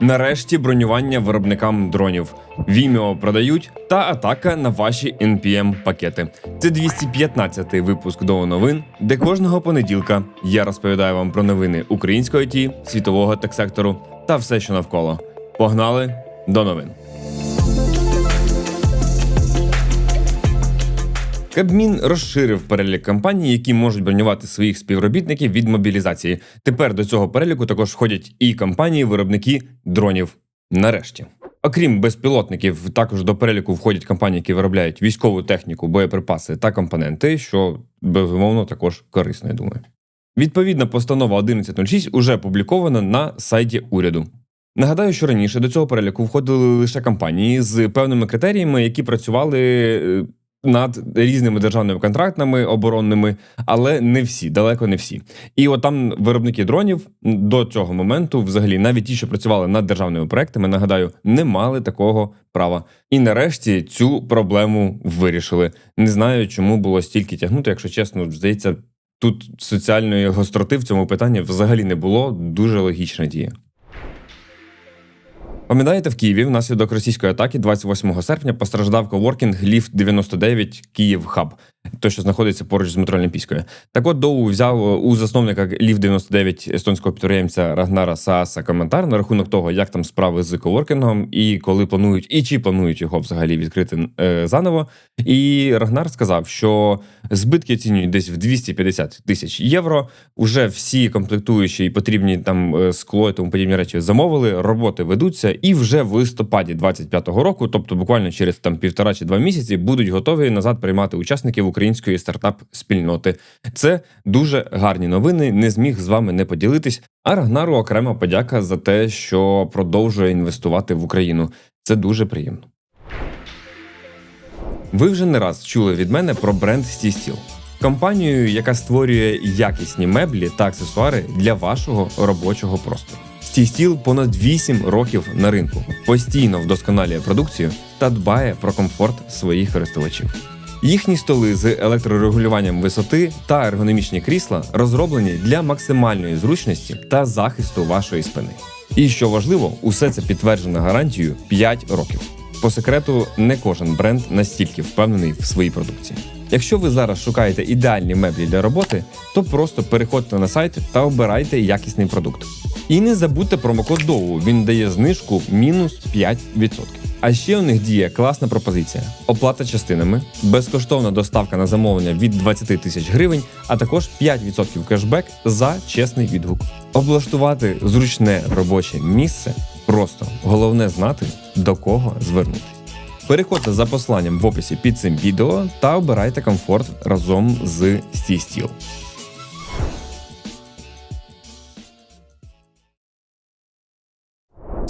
Нарешті бронювання виробникам дронів. Vimeo продають та атака на ваші NPM пакети. Це 215-й випуск до новин, де кожного понеділка я розповідаю вам про новини української ті, світового тек-сектору та все, що навколо. Погнали до новин. Кабмін розширив перелік компаній, які можуть бронювати своїх співробітників від мобілізації. Тепер до цього переліку також входять і компанії-виробники дронів. Нарешті. Окрім безпілотників, також до переліку входять компанії, які виробляють військову техніку, боєприпаси та компоненти, що безумовно також корисно, я думаю. Відповідна постанова 1106 уже опублікована на сайті уряду. Нагадаю, що раніше до цього переліку входили лише компанії з певними критеріями, які працювали е, над різними державними контрактами оборонними, але не всі, далеко не всі. І от там виробники дронів до цього моменту, взагалі, навіть ті, що працювали над державними проектами, нагадаю, не мали такого права. І нарешті цю проблему вирішили. Не знаю, чому було стільки тягнути, якщо чесно, здається. Тут соціальної гостроти в цьому питанні взагалі не було. Дуже логічна дія. Пам'ятаєте, в Києві внаслідок російської атаки 28 серпня постраждав коворкінг Ліфт 99 Київ Хаб, той, що знаходиться поруч з метро Олімпійською. Так от Доу взяв у засновника Ліфт 99 естонського підприємця Рагнара Сааса коментар на рахунок того, як там справи з коворкінгом, і коли планують, і чи планують його взагалі відкрити е, заново. І Рагнар сказав, що збитки оцінюють десь в 250 тисяч євро. Уже всі комплектуючі і потрібні там е, скло і тому подібні речі замовили. Роботи ведуться, і вже в листопаді 25-го року, тобто буквально через там півтора чи два місяці, будуть готові назад приймати учасників української стартап-спільноти. Це дуже гарні новини. Не зміг з вами не поділитись. А Рагнару окрема подяка за те, що продовжує інвестувати в Україну. Це дуже приємно. Ви вже не раз чули від мене про бренд Стістіл. Компанію, яка створює якісні меблі та аксесуари для вашого робочого простору. Стістіл понад 8 років на ринку, постійно вдосконалює продукцію та дбає про комфорт своїх користувачів. Їхні столи з електрорегулюванням висоти та ергономічні крісла розроблені для максимальної зручності та захисту вашої спини. І що важливо, усе це підтверджено гарантією 5 років. По секрету, не кожен бренд настільки впевнений в своїй продукції. Якщо ви зараз шукаєте ідеальні меблі для роботи, то просто переходьте на сайт та обирайте якісний продукт. І не забудьте промокод ДОУ, він дає знижку мінус 5%. А ще у них діє класна пропозиція: оплата частинами, безкоштовна доставка на замовлення від 20 тисяч гривень, а також 5% кешбек за чесний відгук. Облаштувати зручне робоче місце просто головне знати до кого звернутися. Переходьте за посланням в описі під цим відео та обирайте комфорт разом з Стістіл.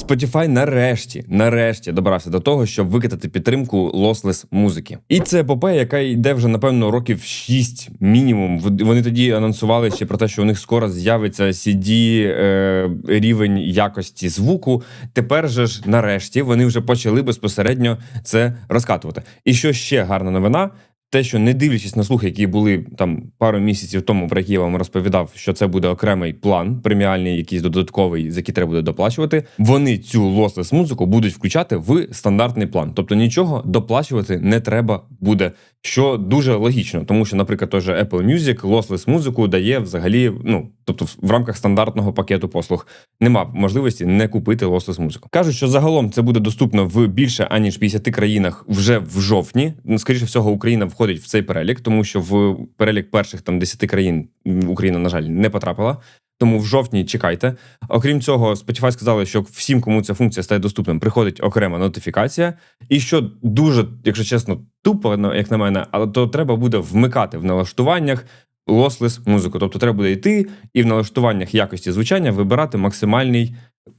Spotify нарешті, нарешті добрався до того, щоб викатати підтримку лослес музики. І це епопея, яка йде вже напевно років 6 мінімум. Вони тоді анонсували ще про те, що у них скоро з'явиться CD е, рівень якості звуку. Тепер же ж нарешті вони вже почали безпосередньо це розкатувати. І що ще гарна новина. Те, що не дивлячись на слухи, які були там пару місяців тому, про які я вам розповідав, що це буде окремий план, преміальний, якийсь додатковий, за який треба буде доплачувати. Вони цю лослес музику будуть включати в стандартний план. Тобто нічого доплачувати не треба буде, що дуже логічно, тому що, наприклад, той же Apple Music лослес музику дає взагалі, ну тобто в рамках стандартного пакету послуг нема можливості не купити лослес музику. Кажуть, що загалом це буде доступно в більше аніж 50 країнах вже в жовтні. Скоріше всього, Україна входить в цей перелік, тому що в перелік перших там 10 країн Україна, на жаль, не потрапила. Тому в жовтні чекайте. Окрім цього, Spotify сказали, що всім, кому ця функція стає доступним, приходить окрема нотифікація. І що дуже, якщо чесно, тупо, як на мене, але то треба буде вмикати в налаштуваннях лослес музику. Тобто треба буде йти і в налаштуваннях якості звучання вибирати максимальний,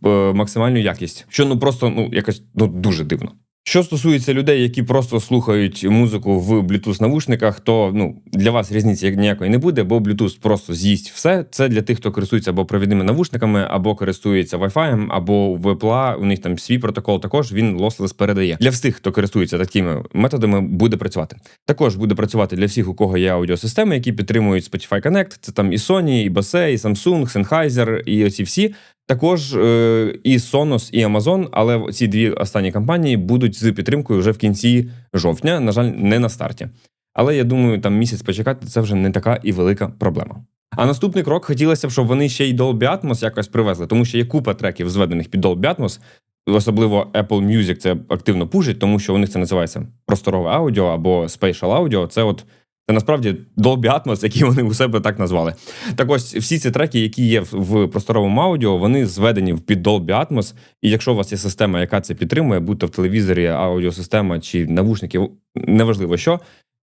е, максимальну якість, що ну просто ну якось ну дуже дивно. Що стосується людей, які просто слухають музику в Bluetooth навушниках, то ну для вас різниці ніякої не буде, бо Bluetooth просто з'їсть все. Це для тих, хто користується або провідними навушниками, або користується Wi-Fi, або в у них там свій протокол. Також він лослес передає. Для всіх, хто користується такими методами, буде працювати. Також буде працювати для всіх, у кого є аудіосистеми, які підтримують Spotify Connect. Це там і Sony, і Bose, і Samsung, Sennheiser, і оці всі. Також е, і Sonos, і Amazon, але ці дві останні компанії будуть з підтримкою вже в кінці жовтня. На жаль, не на старті. Але я думаю, там місяць почекати це вже не така і велика проблема. А наступний крок хотілося б, щоб вони ще й Dolby Atmos якось привезли, тому що є купа треків, зведених під Dolby Atmos. Особливо Apple Music це активно пушить, тому що у них це називається просторове аудіо або spatial аудіо. Це от це насправді Dolby Atmos, які вони у себе так назвали. Так ось всі ці треки, які є в просторовому аудіо, вони зведені під Dolby Atmos. І якщо у вас є система, яка це підтримує, будь то в телевізорі, аудіосистема чи навушники, неважливо що.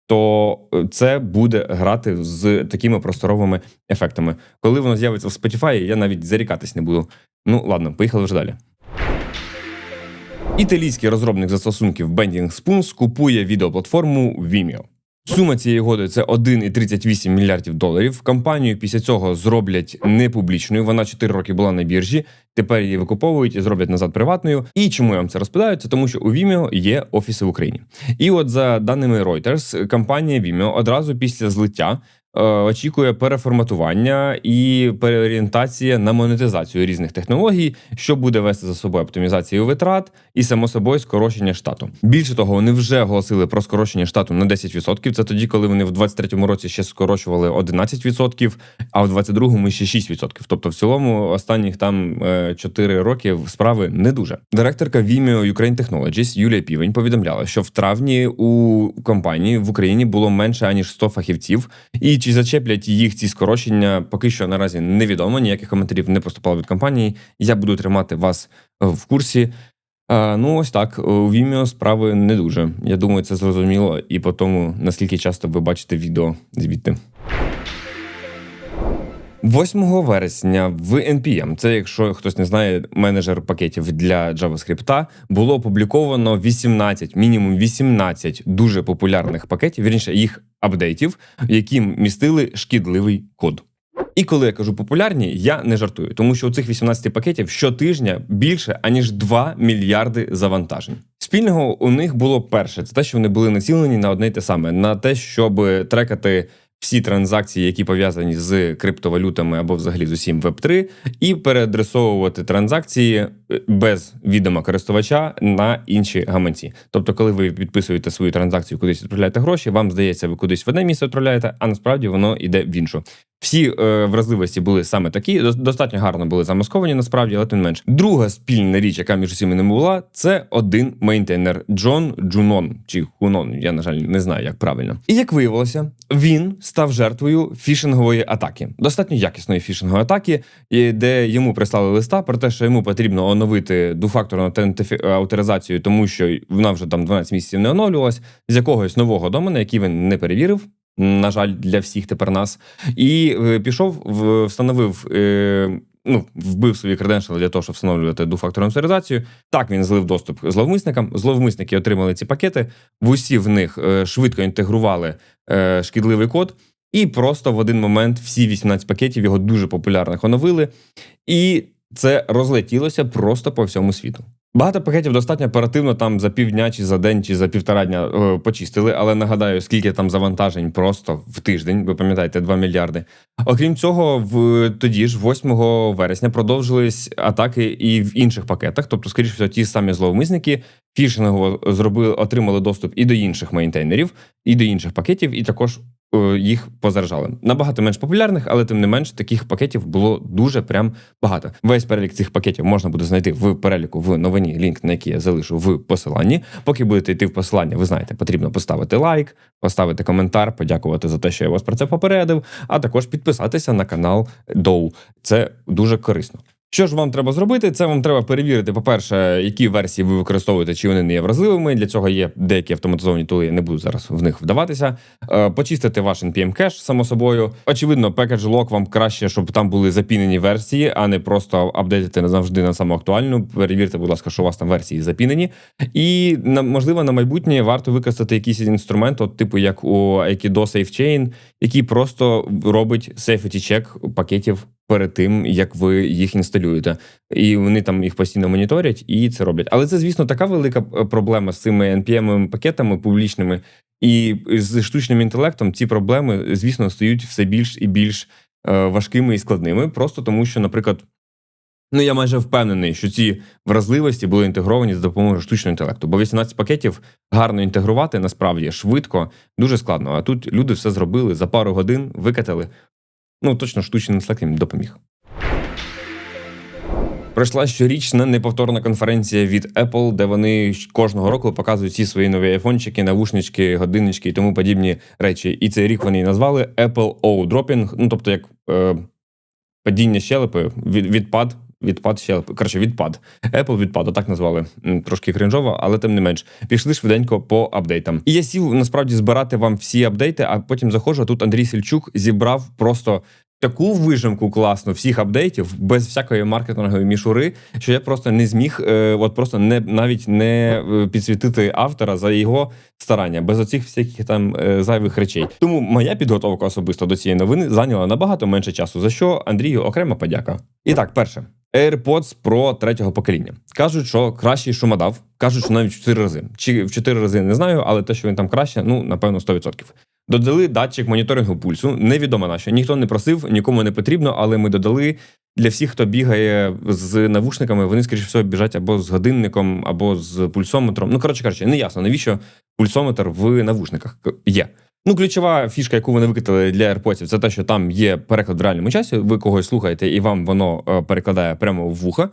То це буде грати з такими просторовими ефектами. Коли воно з'явиться в Spotify, я навіть зарікатись не буду. Ну ладно, поїхали вже далі. Італійський розробник застосунків Bending Spoons купує відеоплатформу Vimeo. Сума цієї годи це 1,38 мільярдів доларів. Компанію після цього зроблять непублічною. Вона 4 роки була на біржі. Тепер її викуповують і зроблять назад приватною. І чому я вам це розповідаю? Це тому, що у Vimeo є офіси в Україні. І от за даними Reuters, компанія Vimeo одразу після злиття очікує переформатування і переорієнтація на монетизацію різних технологій, що буде вести за собою оптимізацію витрат і само собою скорочення штату. Більше того, вони вже оголосили про скорочення штату на 10%. Це тоді, коли вони в 2023 році ще скорочували 11%, а в 2022 ще 6%. Тобто, в цілому останніх там 4 е, роки справи не дуже. Директорка Vimeo Ukraine Technologies Юлія Півень повідомляла, що в травні у компанії в Україні було менше аніж 100 фахівців і чи зачеплять їх ці скорочення, поки що наразі невідомо. Ніяких коментарів не поступало від компанії. Я буду тримати вас е, в курсі. А, Ну, ось так. У Vimeo справи не дуже. Я думаю, це зрозуміло, і по тому, наскільки часто ви бачите відео звідти. 8 вересня в NPM, це якщо хтось не знає, менеджер пакетів для JavaScript, було опубліковано 18, мінімум 18 дуже популярних пакетів, вірніше їх апдейтів, які містили шкідливий код. І коли я кажу популярні, я не жартую, тому що у цих 18 пакетів щотижня більше аніж 2 мільярди завантажень. Спільного у них було перше, це те, що вони були націлені на одне й те саме, на те, щоб трекати всі транзакції, які пов'язані з криптовалютами або взагалі з усім web 3 і переадресовувати транзакції без відома користувача на інші гаманці. Тобто, коли ви підписуєте свою транзакцію, кудись відправляєте гроші, вам здається, ви кудись в одне місце відправляєте, а насправді воно йде в іншу. Всі е, вразливості були саме такі, достатньо гарно були замасковані, насправді, але тим менш. Друга спільна річ, яка між усіми не була, це один мейнтейнер Джон Джунон чи Хунон. Я на жаль не знаю, як правильно. І як виявилося, він став жертвою фішингової атаки, достатньо якісної фішингової атаки, де йому прислали листа про те, що йому потрібно оновити двофакторну авторизацію, тому що вона вже там 12 місяців не оновлювалась з якогось нового домена, який він не перевірив на жаль, для всіх тепер нас. І е, пішов, встановив. Е, ну, вбив свої креденшали для того, щоб встановлювати двофакторну авторизацію. Так він злив доступ зловмисникам. Зловмисники отримали ці пакети. В усі в них е, швидко інтегрували шкідливий код, і просто в один момент всі 18 пакетів його дуже популярних оновили. І це розлетілося просто по всьому світу. Багато пакетів достатньо оперативно там за півдня, чи за день, чи за півтора дня е, почистили. Але нагадаю, скільки там завантажень просто в тиждень, ви пам'ятаєте, 2 мільярди. Окрім цього, в тоді ж, 8 вересня, продовжились атаки і в інших пакетах. Тобто, скоріш всього, ті самі зловмисники фішингово зробили, отримали доступ і до інших мейнтейнерів, і до інших пакетів, і також їх позаражали. Набагато менш популярних, але тим не менш таких пакетів було дуже прям багато. Весь перелік цих пакетів можна буде знайти в переліку в новині, лінк на який я залишу в посиланні. Поки будете йти в посилання, ви знаєте, потрібно поставити лайк, поставити коментар, подякувати за те, що я вас про це попередив, а також підписатися на канал Доу. Це дуже корисно. Що ж вам треба зробити? Це вам треба перевірити, по-перше, які версії ви використовуєте, чи вони не є вразливими. Для цього є деякі автоматизовані тули, я не буду зараз в них вдаватися. Е, почистити ваш npm кеш, само собою. Очевидно, package lock вам краще, щоб там були запінені версії, а не просто апдейтити завжди на саму актуальну. Перевірте, будь ласка, що у вас там версії запінені. І можливо на майбутнє варто використати якийсь інструмент, от типу як у Aikido SafeChain, який просто робить safety check пакетів перед тим, як ви їх інсталюєте, і вони там їх постійно моніторять і це роблять. Але це, звісно, така велика е, проблема з цими npm пакетами публічними, і з штучним інтелектом ці проблеми, звісно, стають все більш і більш е, важкими і складними, просто тому що, наприклад. Ну я майже впевнений, що ці вразливості були інтегровані за допомогою штучного інтелекту. Бо 18 пакетів гарно інтегрувати насправді швидко, дуже складно. А тут люди все зробили за пару годин, викатали. Ну точно штучний інтелект їм допоміг. Пройшла щорічна неповторна конференція від Apple, де вони кожного року показують всі свої нові айфончики, навушнички, годиннички і тому подібні речі. І цей рік вони назвали Apple O Dropping, ну тобто як е, падіння щелепи, від, відпад. Відпад щелепи. Коротше, відпад. Apple відпад, так назвали. Трошки кринжово, але тим не менш. Пішли швиденько по апдейтам. І я сів насправді збирати вам всі апдейти, а потім заходжу. а Тут Андрій Сільчук зібрав просто таку вижимку класну всіх апдейтів без всякої маркетингової мішури, що я просто не зміг, е, от просто не навіть не е, підсвітити автора за його старання, без оцих всяких там е, зайвих речей. Тому моя підготовка особисто до цієї новини зайняла набагато менше часу. За що Андрію окрема подяка. І так, перше. AirPods Pro третього покоління кажуть, що кращий шумодав. кажуть, що навіть в 4 рази. Чи в 4 рази не знаю, але те, що він там краще, ну напевно 100%. Додали датчик моніторингу пульсу. Невідомо на що. Ніхто не просив, нікому не потрібно, але ми додали для всіх, хто бігає з навушниками, вони, скоріше всього, біжать або з годинником, або з пульсометром. Ну, коротше кажучи, не ясно, навіщо пульсометр в навушниках є. Ну, ключова фішка, яку вони викатали для AirPods, це те, що там є переклад в реальному часі. Ви когось слухаєте, і вам воно е, перекладає прямо в вуха.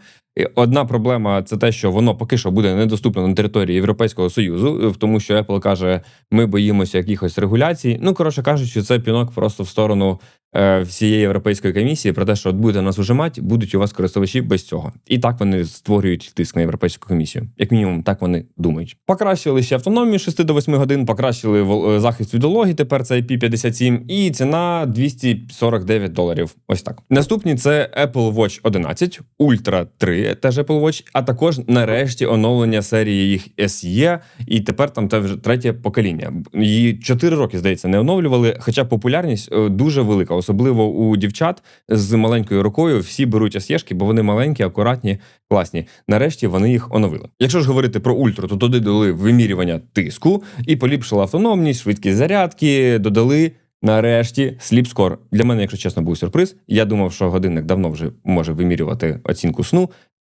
Одна проблема це те, що воно поки що буде недоступно на території Європейського союзу, тому що Apple каже, ми боїмося якихось регуляцій. Ну коротше кажучи, це пінок просто в сторону е, всієї європейської комісії про те, що от будете нас ужимати, будуть у вас користувачі без цього. І так вони створюють тиск на європейську комісію. Як мінімум, так вони думають. Покращили ще автономію 6 до 8 годин, покращили е, захист від вологі. Тепер це IP57, і ціна 249 доларів. Ось так. Наступні це Apple Watch 11 Ultra 3 теж Apple Watch, а також нарешті оновлення серії їх SE, і тепер там те вже третє покоління. Її 4 роки, здається, не оновлювали. Хоча популярність е, дуже велика, особливо у дівчат з маленькою рукою. Всі беруть SE, бо вони маленькі, акуратні, класні. Нарешті вони їх оновили. Якщо ж говорити про ультру, то туди дали вимірювання тиску і поліпшили автономність, швидкість зарядки, додали. Нарешті сліпскор для мене, якщо чесно, був сюрприз. Я думав, що годинник давно вже може вимірювати оцінку сну.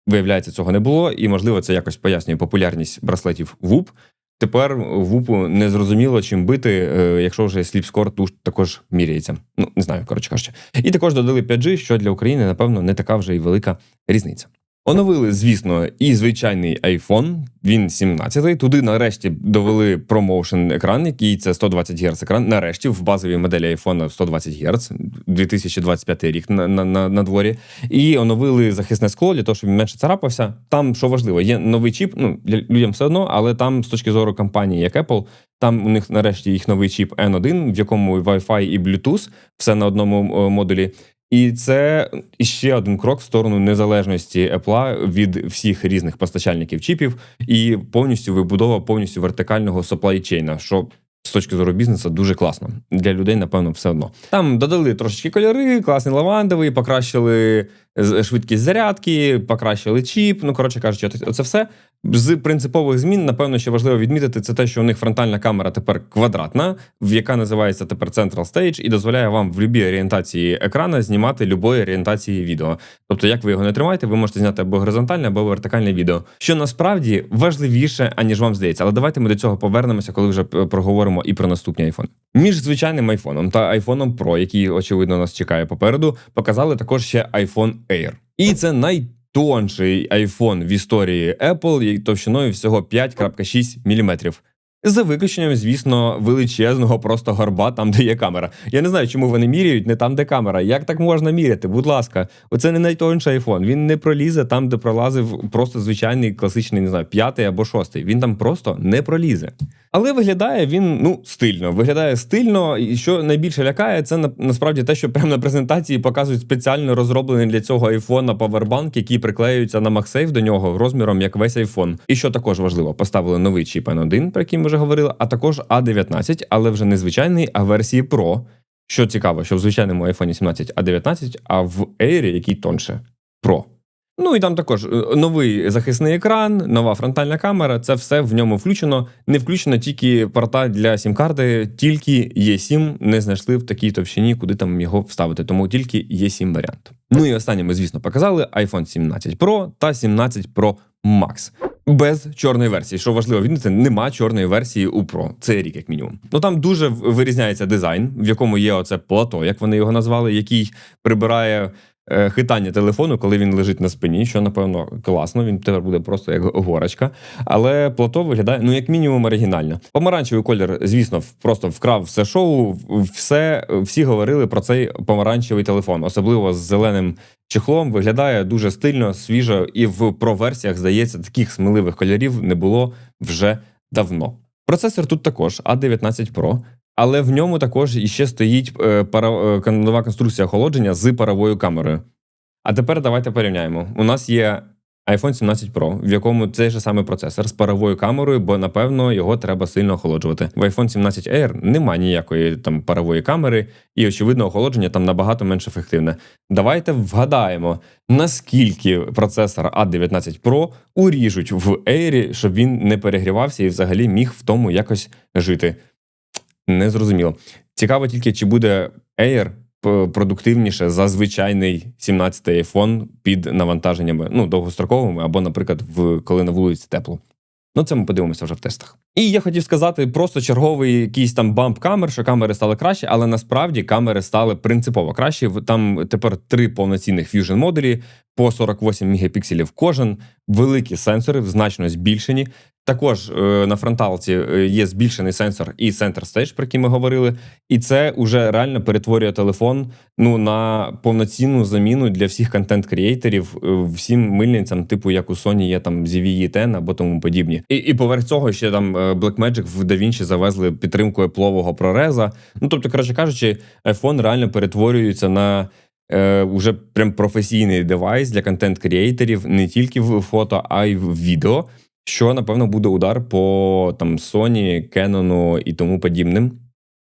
Виявляється, цього не було, і можливо це якось пояснює популярність браслетів ВУП. Тепер ВУПу не зрозуміло, чим бити, е, якщо вже сліпскор також міряється. Ну не знаю, коротше кажучи. І також додали 5G, що для України, напевно, не така вже й велика різниця. Оновили, звісно, і звичайний iPhone, він 17-й. Туди нарешті довели промоушен екран, який це 120 Гц екран. Нарешті в базовій моделі iPhone 120 Гц, 2025 рік на на, на, на дворі. І оновили захисне скло для того, щоб він менше царапався. Там що важливо, є новий чіп. Ну людям все одно, але там з точки зору компанії, як Apple, там у них нарешті їх новий чіп N1, в якому Wi-Fi і Bluetooth, все на одному е, модулі. І це ще один крок в сторону незалежності Apple від всіх різних постачальників чіпів і повністю вибудова повністю вертикального supply що з точки зору бізнесу дуже класно для людей, напевно, все одно. Там додали трошечки кольори, класний лавандовий, покращили швидкість зарядки, покращили чіп. Ну коротше кажучи, це все з принципових змін. Напевно, ще важливо відмітити це те, що у них фронтальна камера тепер квадратна, в яка називається тепер Central Stage, і дозволяє вам в будь-якій орієнтації екрана знімати любої орієнтації відео. Тобто, як ви його не тримаєте, ви можете зняти або горизонтальне, або вертикальне відео, що насправді важливіше, аніж вам здається. Але давайте ми до цього повернемося, коли вже проговоримо і про наступні айфони. Між звичайним айфоном та айфоном Pro, який очевидно нас чекає попереду, показали також ще iPhone Air. І це най тонший iPhone в історії Apple товщиною всього 5,6 мм. За виключенням, звісно, величезного просто горба там, де є камера. Я не знаю, чому вони міряють не там, де камера. Як так можна міряти? Будь ласка, оце не найтонший айфон. Він не пролізе там, де пролазив просто звичайний класичний, не знаю, п'ятий або шостий. Він там просто не пролізе. Але виглядає він ну стильно. Виглядає стильно, і що найбільше лякає, це на, насправді те, що прямо на презентації показують спеціально розроблений для цього айфона павербанк, який приклеюється на MagSafe до нього розміром як весь айфон. І що також важливо, поставили новий чіп N1, про який ми вже говорили, а також A19, але вже не звичайний, а версії Pro. Що цікаво, що в звичайному iPhone 17 a 19, а в Air, який тонше Pro. Ну і там також е, новий захисний екран, нова фронтальна камера. Це все в ньому включено. Не включено тільки порта для сім-карти, тільки Є7 не знайшли в такій товщині, куди там його вставити. Тому тільки Є7 варіант. Ну і останнє ми, звісно, показали iPhone 17 Pro та 17 Pro Max. Без чорної версії, що важливо відмітити, нема чорної версії у Pro. Це рік, як мінімум. Ну там дуже вирізняється дизайн, в якому є оце плато, як вони його назвали, який прибирає хитання телефону, коли він лежить на спині, що напевно класно. Він тепер буде просто як горочка. Але плато виглядає ну як мінімум оригінально. Помаранчевий колір, звісно, просто вкрав все шоу. Все всі говорили про цей помаранчевий телефон, особливо з зеленим чехлом. Виглядає дуже стильно, свіжо, і в Pro версіях здається, таких сміливих кольорів не було вже давно. Процесор тут також A19 Pro. Але в ньому також іще стоїть е, пара, е, нова конструкція охолодження з паровою камерою. А тепер давайте порівняємо. У нас є iPhone 17 Pro, в якому цей же самий процесор з паровою камерою, бо напевно його треба сильно охолоджувати. В iPhone 17 Air немає ніякої там парової камери, і очевидно, охолодження там набагато менш ефективне. Давайте вгадаємо, наскільки процесор A19 Pro уріжуть в Air, щоб він не перегрівався і взагалі міг в тому якось жити. Не зрозуміло. Цікаво тільки, чи буде Air продуктивніше за звичайний 17-й iPhone під навантаженнями, ну, довгостроковими, або, наприклад, в коли на вулиці тепло. Ну, це ми подивимося вже в тестах. І я хотів сказати просто черговий якийсь там бамп камер, що камери стали краще, але насправді камери стали принципово кращі. В- Там тепер три повноцінних Fusion модулі по 48 мегапікселів кожен, великі сенсори, значно збільшені. Також е, на фронталці е, є збільшений сенсор і Center Stage, про який ми говорили. І це вже реально перетворює телефон ну на повноцінну заміну для всіх контент-крієйтерів, е, всім мильницям, типу як у Sony є там ZVE 10 або тому подібні. І, і поверх цього ще там Blackmagic в DaVinci завезли підтримку еплового прореза. Ну тобто, коротше кажучи, iPhone реально перетворюється на. Уже прям професійний девайс для контент-крієйтерів не тільки в фото, а й в відео, що напевно буде удар по там Sony, Canon і тому подібним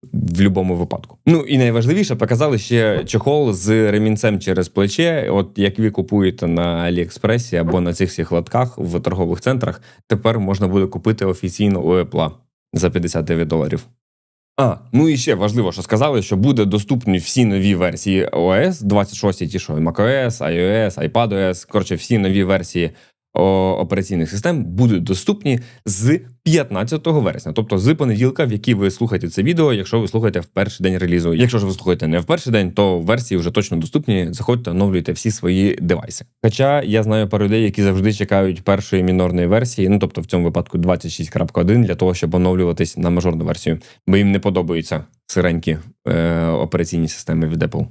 в будь-якому випадку. Ну і найважливіше, показали ще чохол з ремінцем через плече. От як ви купуєте на Аліекспресі або на цих всіх лотках в торгових центрах, тепер можна буде купити офіційно у Apple за 59 доларів. А, ну і ще важливо, що сказали, що буде доступні всі нові версії OS, 26 ті, що macOS, iOS, iPadOS, коротше, всі нові версії операційних систем будуть доступні з 15 вересня, тобто з понеділка, в який ви слухаєте це відео, якщо ви слухаєте в перший день релізу. Якщо ж ви слухаєте не в перший день, то версії вже точно доступні. Заходьте, оновлюйте всі свої девайси. Хоча я знаю пару людей, які завжди чекають першої мінорної версії, ну тобто в цьому випадку 26.1, для того, щоб оновлюватись на мажорну версію, бо їм не подобаються сиренькі е, операційні системи від Apple.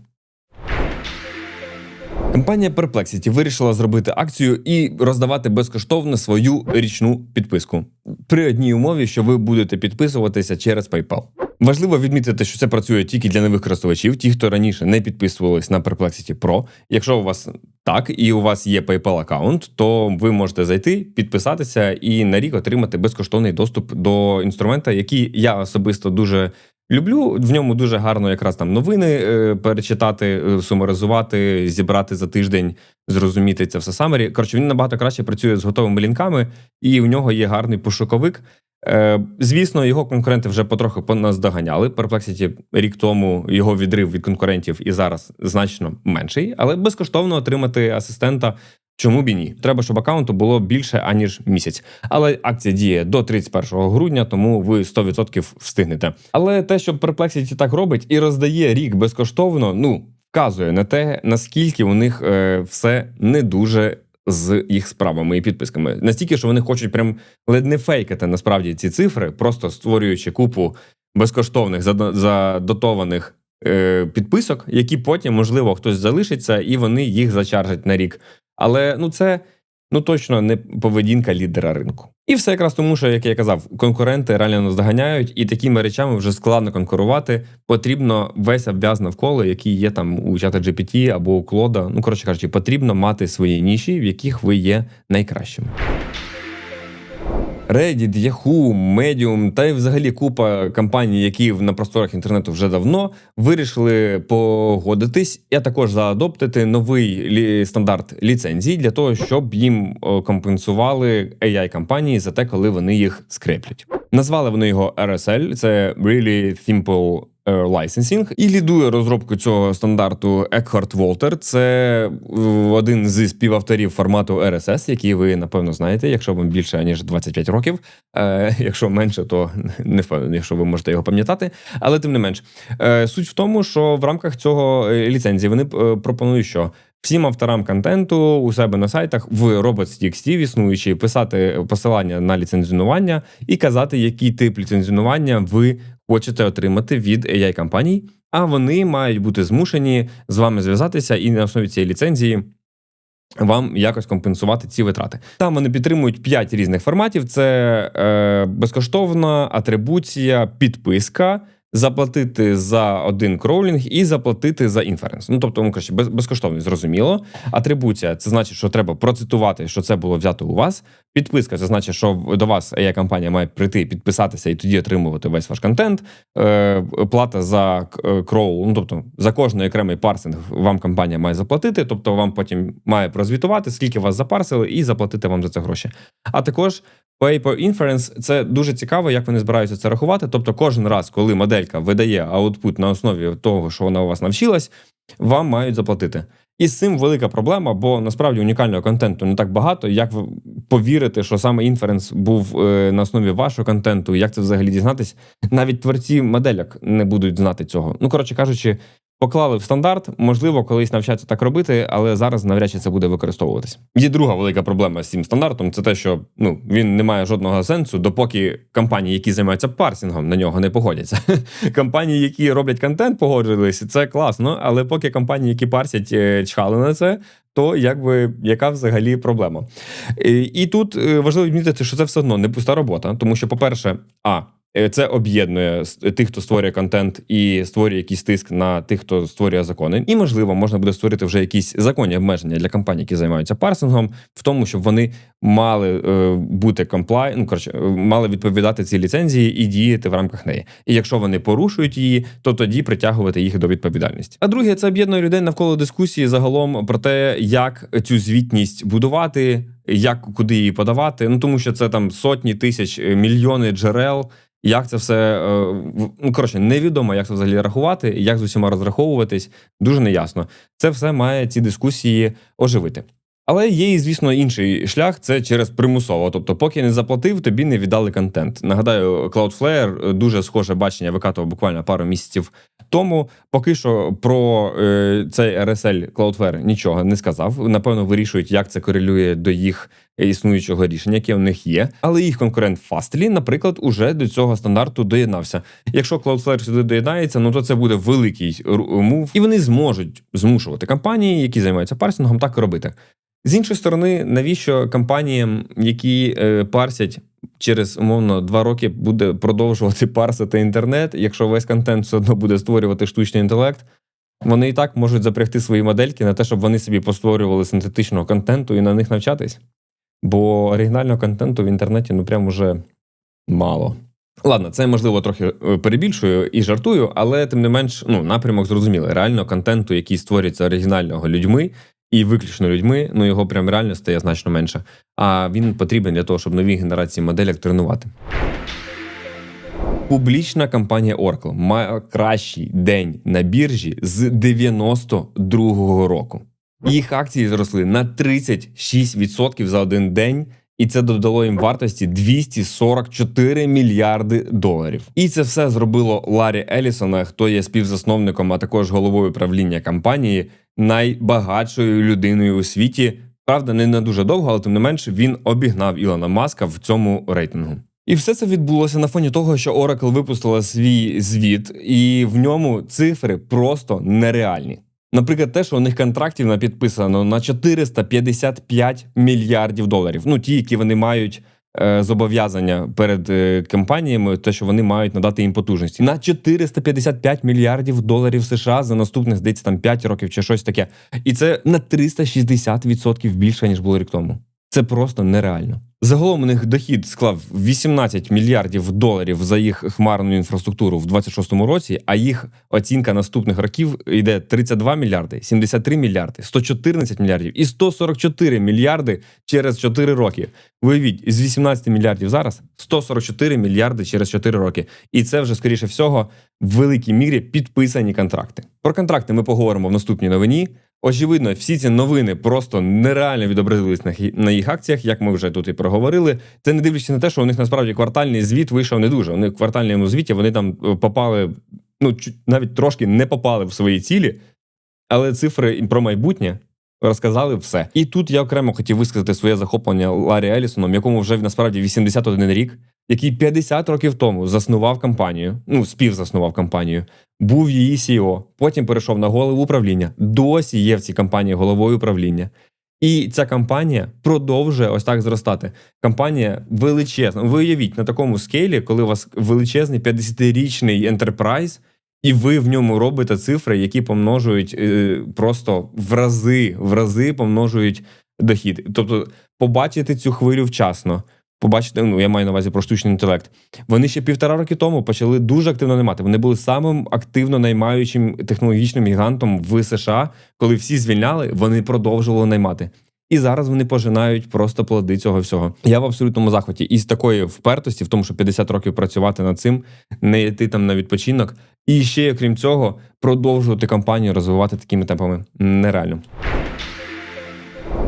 Компанія Perplexity вирішила зробити акцію і роздавати безкоштовно свою річну підписку при одній умові, що ви будете підписуватися через PayPal. Важливо відмітити, що це працює тільки для нових користувачів, ті, хто раніше не підписувались на Perplexity Pro. Якщо у вас так і у вас є PayPal аккаунт, то ви можете зайти, підписатися і на рік отримати безкоштовний доступ до інструмента, який я особисто дуже Люблю в ньому дуже гарно якраз там новини е, перечитати, е, сумаризувати, зібрати за тиждень, зрозуміти це все самері. Коротше, він набагато краще працює з готовими лінками, і в нього є гарний пошуковик. Е, звісно, його конкуренти вже потроху поназдоганяли. Perplexity рік тому його відрив від конкурентів і зараз значно менший, але безкоштовно отримати асистента. Чому б і ні? Треба, щоб аккаунту було більше аніж місяць. Але акція діє до 31 грудня, тому ви 100% встигнете. Але те, що Perplexity так робить і роздає рік безкоштовно, ну вказує на те, наскільки у них е, все не дуже з їх справами і підписками. Настільки, що вони хочуть прям ледь не фейкати насправді ці цифри, просто створюючи купу безкоштовних задотованих е, підписок, які потім, можливо, хтось залишиться, і вони їх зачаржать на рік. Але ну це ну точно не поведінка лідера ринку. І все якраз тому, що як я казав, конкуренти реально наздоганяють, і такими речами вже складно конкурувати. Потрібно весь обв'яз навколо, який є там у чата GPT або у Клода. Ну коротше кажучи, потрібно мати свої ніші, в яких ви є найкращими. Reddit, Yahoo, Medium та й взагалі купа компаній, які на просторах інтернету вже давно вирішили погодитись, а також заадоптити новий лі- стандарт ліцензій для того, щоб їм компенсували ai компанії за те, коли вони їх скреплять. Назвали вони його RSL, це Really Simple Licensing, і лідує розробку цього стандарту Екхард Волтер. Це е, один зі співавторів формату RSS, який ви напевно знаєте, якщо вам більше ніж 25 років. Е, якщо менше, то не впевнений, що ви можете його пам'ятати. Але тим не менш, е, суть в тому, що в рамках цього е, ліцензії вони е, пропонують, що всім авторам контенту у себе на сайтах в Robots.txt існуючи писати посилання на ліцензіонування і казати, який тип ліцензіонування ви хочете отримати від ai компаній, а вони мають бути змушені з вами зв'язатися і на основі цієї ліцензії. Вам якось компенсувати ці витрати. Там вони підтримують 5 різних форматів: це е, безкоштовна атрибуція, підписка, заплатити за один кроулінг і заплатити за інференс. Ну тобто, ну коротше, без, безкоштовно, зрозуміло. Атрибуція це значить, що треба процитувати, що це було взято у вас. Підписка це значить, що до вас ai компанія має прийти, підписатися і тоді отримувати весь ваш контент. Е, плата за е, кроул, ну тобто за кожний окремий парсинг вам компанія має заплатити, тобто вам потім має прозвітувати, скільки вас запарсили, і заплатити вам за це гроші. А також Pay per inference – це дуже цікаво, як вони збираються це рахувати. Тобто, кожен раз, коли моделька видає аутпут на основі того, що вона у вас навчилась, вам мають заплатити. І з цим велика проблема, бо насправді унікального контенту не так багато. Як ви повірите, що саме інференс був е, на основі вашого контенту? Як це взагалі дізнатись? Навіть творці моделяк не будуть знати цього. Ну коротше кажучи, поклали в стандарт. Можливо, колись навчаться так робити, але зараз навряд чи це буде використовуватись. Є друга велика проблема з цим стандартом. Це те, що ну він не має жодного сенсу, допоки компанії, які займаються парсингом, на нього не погодяться. компанії, які роблять контент, погоджились, це класно. Але поки компанії, які парсять, е, чхали на це. То якби яка взагалі проблема? І, і тут е, важливо відмітити, що це все одно не пуста робота, тому що, по-перше, а е, це об'єднує тих, хто створює контент і створює якийсь тиск на тих, хто створює закони. І можливо, можна буде створити вже якісь законні обмеження для компаній, які займаються парсингом, в тому, щоб вони мали е, бути комплай, ну коротше, е, мали відповідати цій ліцензії і діяти в рамках неї. І якщо вони порушують її, то тоді притягувати їх до відповідальності. А друге, це об'єднує людей навколо дискусії загалом про те, як цю звітність будувати, як куди її подавати. Ну тому що це там сотні тисяч, е, мільйони джерел. Як це все е, ну коротше, невідомо, як це взагалі рахувати, як з усіма розраховуватись, дуже неясно. Це все має ці дискусії оживити. Але є, звісно, інший шлях це через примусово. Тобто, поки не заплатив, тобі не віддали контент. Нагадаю, Cloudflare дуже схоже бачення викатував буквально пару місяців тому. Поки що про е, цей RSL Cloudflare нічого не сказав. Напевно, вирішують, як це корелює до їх існуючого рішення, яке у них є. Але їх конкурент Fastly, наприклад, уже до цього стандарту доєднався. Якщо Cloudflare сюди доєднається, ну то це буде великий мув, і вони зможуть змушувати компанії, які займаються парсингом, так і робити. З іншої сторони, навіщо компаніям, які е, парсять через умовно два роки, буде продовжувати парсити інтернет, якщо весь контент все одно буде створювати штучний інтелект, вони і так можуть запрягти свої модельки на те, щоб вони собі постворювали синтетичного контенту і на них навчатись. Бо оригінального контенту в інтернеті ну прям уже мало. Ладно, це можливо трохи е, перебільшую і жартую, але тим не менш, ну напрямок зрозумілий. Реально контенту, який створюється оригінального людьми і виключно людьми, ну його прям реально стає значно менше. А він потрібен для того, щоб нові генерації моделек тренувати. Публічна компанія Oracle має кращий день на біржі з 92-го року. Їх акції зросли на 36% за один день, і це додало їм вартості 244 мільярди доларів. І це все зробило Ларі Елісона, хто є співзасновником, а також головою правління компанії, найбагатшою людиною у світі. Правда, не на дуже довго, але тим не менше він обігнав Ілона Маска в цьому рейтингу. І все це відбулося на фоні того, що Oracle випустила свій звіт, і в ньому цифри просто нереальні. Наприклад, те, що у них контрактів на підписано на 455 мільярдів доларів. Ну, ті, які вони мають е, зобов'язання перед е, компаніями, те, що вони мають надати їм потужності, на 455 мільярдів доларів США за наступних, здається, там 5 років чи щось таке. І це на 360% більше, ніж було рік тому. Це просто нереально. Загалом у них дохід склав 18 мільярдів доларів за їх хмарну інфраструктуру в 26-му році, а їх оцінка наступних років йде 32 мільярди, 73 мільярди, 114 мільярдів і 144 мільярди через 4 роки. Виявіть, з 18 мільярдів зараз 144 мільярди через 4 роки. І це вже, скоріше всього, в великій мірі підписані контракти. Про контракти ми поговоримо в наступній новині. Очевидно, всі ці новини просто нереально відобразились на, їх акціях, як ми вже тут і проговорили. Це не дивлячись на те, що у них насправді квартальний звіт вийшов не дуже. Них в квартальному звіті вони там е, попали, ну навіть трошки не попали в свої цілі, але цифри про майбутнє розказали все. І тут я окремо хотів висказати своє захоплення Ларі Елісоном, якому вже насправді 81 рік, який 50 років тому заснував компанію, ну співзаснував компанію, був її CEO, потім перейшов на голову управління. Досі є в цій компанії головою управління. І ця компанія продовжує ось так зростати. Компанія величезна. Ви уявіть на такому скейлі, коли у вас величезний 50-річний ентерпрайз, і ви в ньому робите цифри, які помножують е, просто в рази, в рази помножують дохід. Тобто, побачити цю хвилю вчасно. Побачити, ну я маю на увазі про штучний інтелект. Вони ще півтора роки тому почали дуже активно наймати. Вони були самим активно наймаючим технологічним гігантом в США. Коли всі звільняли, вони продовжували наймати. І зараз вони пожинають просто плоди цього всього. Я в абсолютному захваті. І з такої впертості, в тому, що 50 років працювати над цим, не йти там на відпочинок. І ще, окрім цього, продовжувати компанію розвивати такими темпами нереально.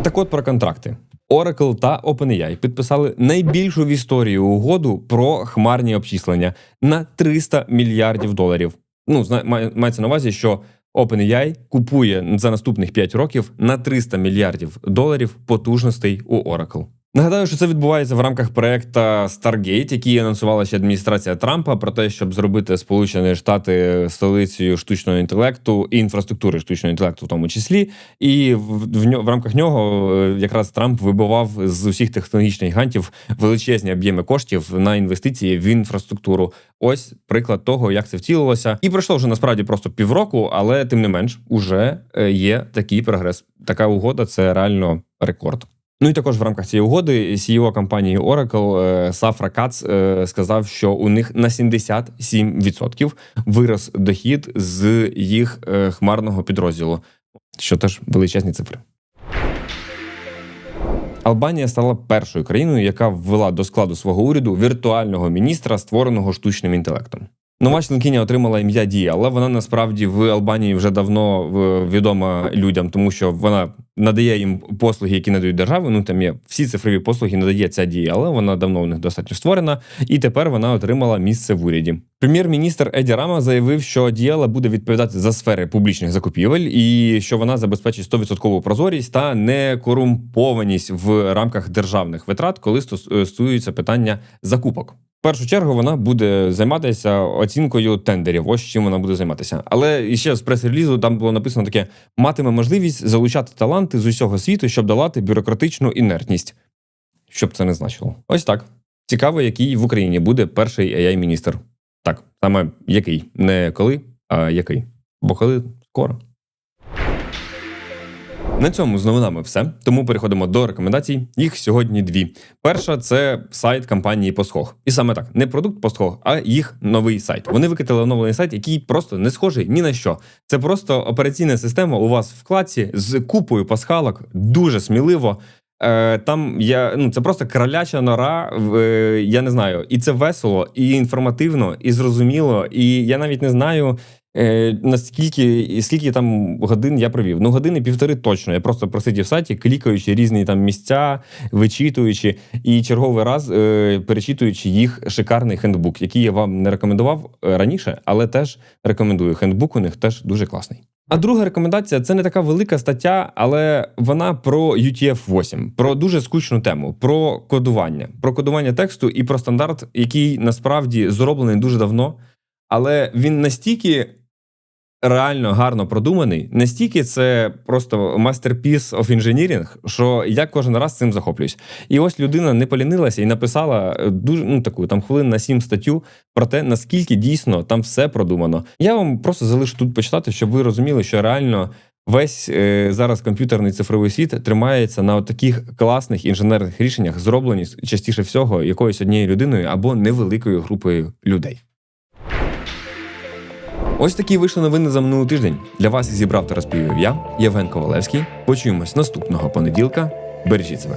Так от про контракти. Oracle та OpenAI підписали найбільшу в історії угоду про хмарні обчислення на 300 мільярдів доларів. Ну, мається на увазі, що OpenAI купує за наступних 5 років на 300 мільярдів доларів потужностей у Oracle. Нагадаю, що це відбувається в рамках проекту Stargate, який анонсувала ще адміністрація Трампа про те, щоб зробити Сполучені Штати столицею штучного інтелекту і інфраструктури штучного інтелекту, в тому числі. І в, в, в рамках нього е, якраз Трамп вибивав з усіх технологічних гігантів величезні об'єми коштів на інвестиції в інфраструктуру. Ось приклад того, як це втілилося. І пройшло вже насправді просто півроку, але тим не менш, уже е, є такий прогрес. Така угода це реально рекорд. Ну і також в рамках цієї угоди CEO компанії Oracle е, Сафра Кац е, сказав, що у них на 77% вирос дохід з їх е, хмарного підрозділу, що теж величезні цифри. Албанія стала першою країною, яка ввела до складу свого уряду віртуального міністра, створеного штучним інтелектом. Нова членкиня отримала ім'я Дія, але вона насправді в Албанії вже давно е, відома людям, тому що вона надає їм послуги, які надають держави. Ну там є всі цифрові послуги, надає ця дія, але вона давно у них достатньо створена, і тепер вона отримала місце в уряді. Прем'єр-міністр Еді Рама заявив, що Діала буде відповідати за сфери публічних закупівель, і що вона забезпечить 100% прозорість та некорумпованість в рамках державних витрат, коли стосується питання закупок. В першу чергу вона буде займатися оцінкою тендерів. Ось чим вона буде займатися. Але ще з прес-релізу там було написано таке: матиме можливість залучати таланти з усього світу, щоб долати бюрократичну інертність. Що б це не значило? Ось так. Цікаво, який в Україні буде перший AI-міністр. Так, саме який, не коли, а який. Бо коли скоро. На цьому з новинами все. Тому переходимо до рекомендацій. Їх сьогодні дві. Перша це сайт компанії Посхог. І саме так, не продукт Посхог, а їх новий сайт. Вони викатили оновлений сайт, який просто не схожий ні на що. Це просто операційна система у вас в вкладці з купою пасхалок, дуже сміливо. Е, Там я ну це просто кроляча нора. е, Я не знаю, і це весело, і інформативно, і зрозуміло. І я навіть не знаю. Е, наскільки скільки там годин я провів? Ну, години півтори точно. Я просто просидів в сайті, клікаючи різні там місця, вичитуючи, і черговий раз е, перечитуючи їх шикарний хендбук, який я вам не рекомендував е, раніше, але теж рекомендую. Хендбук у них теж дуже класний. А друга рекомендація це не така велика стаття, але вона про UTF-8, про дуже скучну тему, про кодування, про кодування тексту і про стандарт, який насправді зроблений дуже давно, але він настільки реально гарно продуманий, настільки це просто masterpiece of engineering, що я кожен раз цим захоплююсь. І ось людина не полінилася і написала е, дуже ну таку там хвилин на сім статтю про те, наскільки дійсно там все продумано. Я вам просто залишу тут почитати, щоб ви розуміли, що реально. Весь е, зараз комп'ютерний цифровий світ тримається на таких класних інженерних рішеннях, зроблені частіше всього якоюсь однією людиною або невеликою групою людей. Ось такі вийшли новини за минулий тиждень. Для вас зібрав та розповів я, Євген Ковалевський. Почуємось наступного понеділка. Бережіть себе.